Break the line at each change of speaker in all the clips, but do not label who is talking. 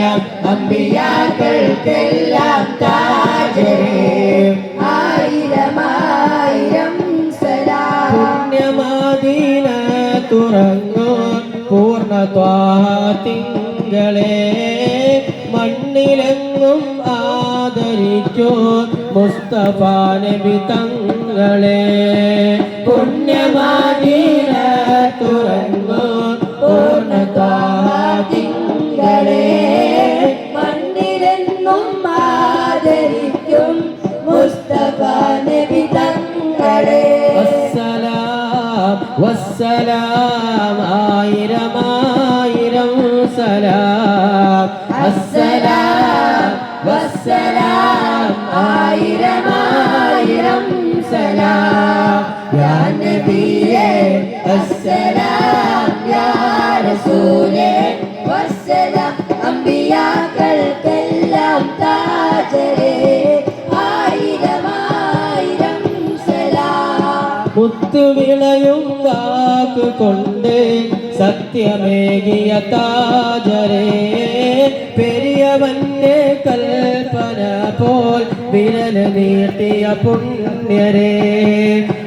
അമ്പിയാക്കൾക്കെല്ലാം താജരേ. ആയിരമായിരം സലാം.
പുണ്യമാദീന തുറങ്ങോ പൂർണത്വാത്തിങ്കളെ മണ്ണിലെങ്ങും ആദരിച്ചോ മുസ്തഫ നബി തങ്ങളെ. വസ്സലാം ആയിരം ആയിരം സലാം.
അസ്സലാം വസ്സലാം ആയിരം ആയിരം സലാം. യാ നബിയേ അസ്സലാം യാ റസൂലേ വസ്സലാം. അമ്പിയാക്കൾക്കെല്ലാം താജരേ ആയിരം ആയിരം സലാം.
മുത്തുവിളയും വാക്ക് കൊണ്ട് സത്യമേകിയ താജരേ പെരിയവന്റെ കൽപ്പന പോൽ വിരൽ നീട്ടിയ പുണ്യരേ.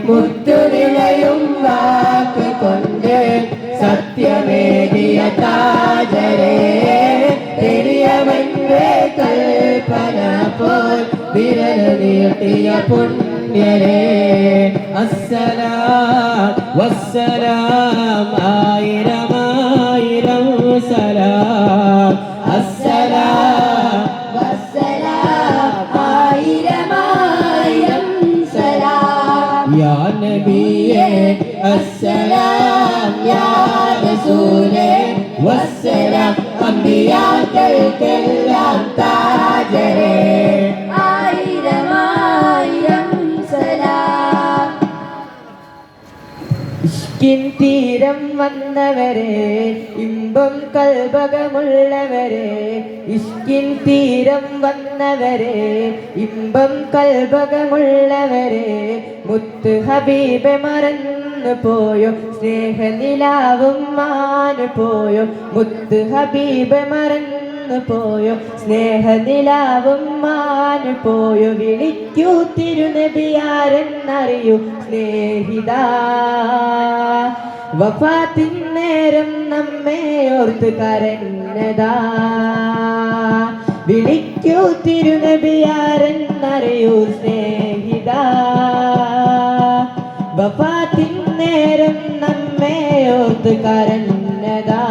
മുത്തുവിളയും വാക്ക് കൊണ്ട് സത്യമേകിയ താജരേ പെരിയവന്റെ കൽപ്പന പോൽ വിരൽ നീട്ടിയ പുണ്യരേ. അസ്സലാം ആയിരം ആയിരം സലാം. അസ്സലാം
വസ്സലാം ആയിരം ആയിരം സലാം.
യാ നബിയേ
അസ്സലാം യാ റസൂലേ. വസ്സലാം അമ്പിയാക്കൾക്കെല്ലാം താജരേ
ഇഷ്കിൻ തീരം വന്നവരെ ഇമ്പം കൽഭകമുള്ളവരെ ഇഷ്കിൻ തീരം വന്നവരെ ഇമ്പം കൽഭകമുള്ളവരെ മുത്ത് ഹബീബെ മറന്നു പോയോ സ്നേഹനിലാവും മാനു പോയോ മുത്ത് ഹബീബെ മറന്നു പോയോ? സ്നേഹനിലാവും മാനു പോയോ? വിളിക്കൂ തിരുനബിയാരെന്നറിയൂ. സ്നേഹിത വഫാത്തിൻ നേരം നമ്മെ ഓർത്ത് കരഞ്ഞതാ. വിളിക്കൂ തിരുനബിയാരെന്നറിയൂ. സ്നേഹിത വഫാത്തിൻ നേരം നമ്മെ ഓർത്ത് കരഞ്ഞതാ.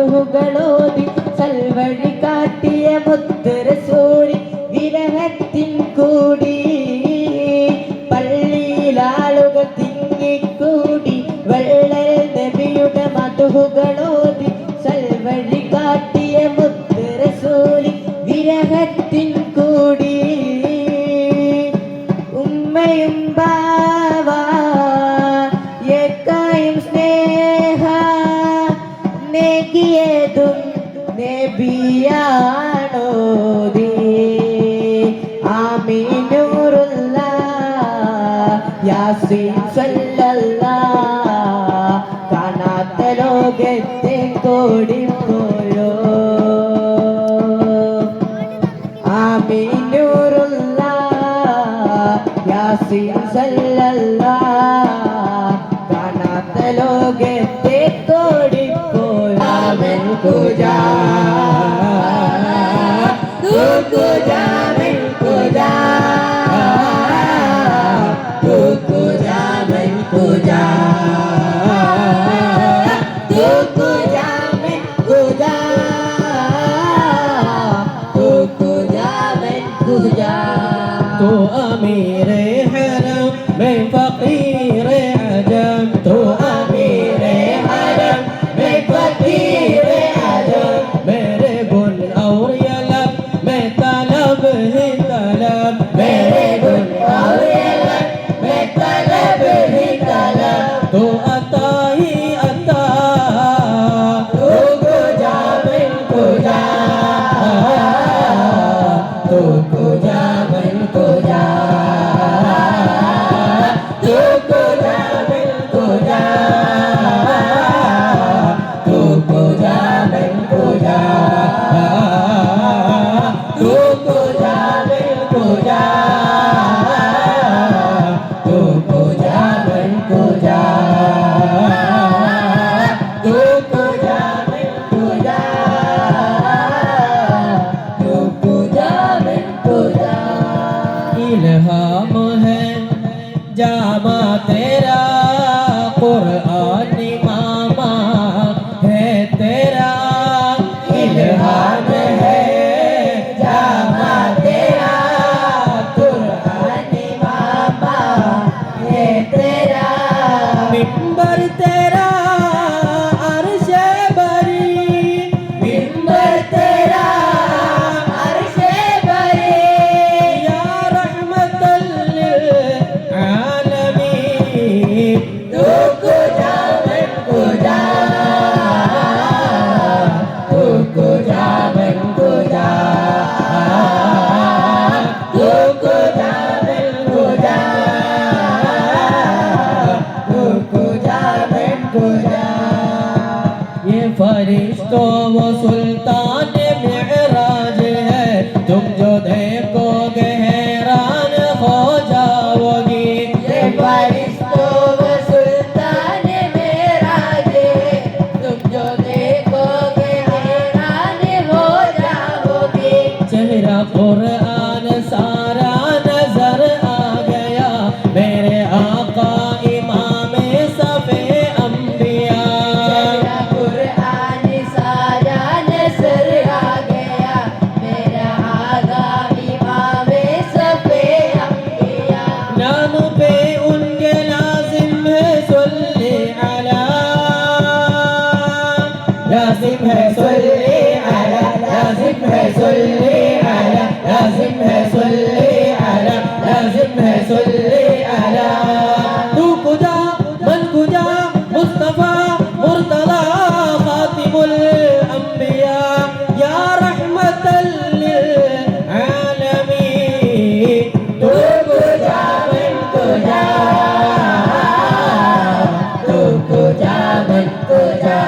മധുകളോതി സൽവഴി കാട്ടിയ മുത്തുരസൂരി നേകിയതും നബിയാണോദി. ആമീനൂറുള്ള യാസീൻ സല്ലല്ല. കാണാത്ത ലോകത്തെ കോടിപ്പോയോ. ആമീനൂറുള്ള Yaseen സല്ലല്ല puja tuku jamin
puja tuku jamin puja tuku jamin puja tuku jamin. Puja tu amir Sapporo مصطفى مرتضى خاتم الأنبياء. يا
رحمة للعالمين. تكجا من تجا تكجا من
تجا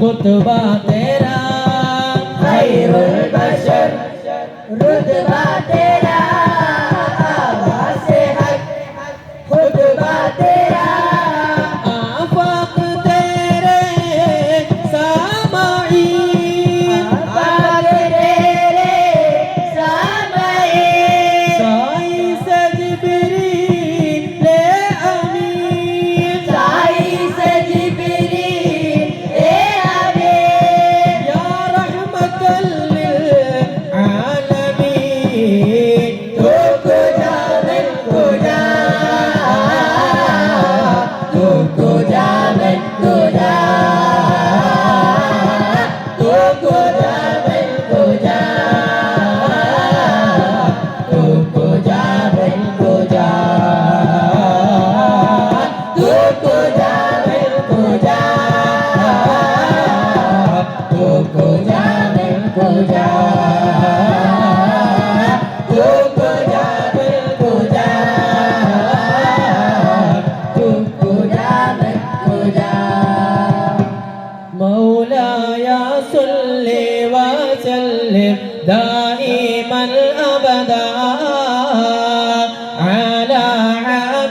कुतबा तेरा
खैरुल बशर रुतबा तेरा
ಕತ್ತಲ್ಲ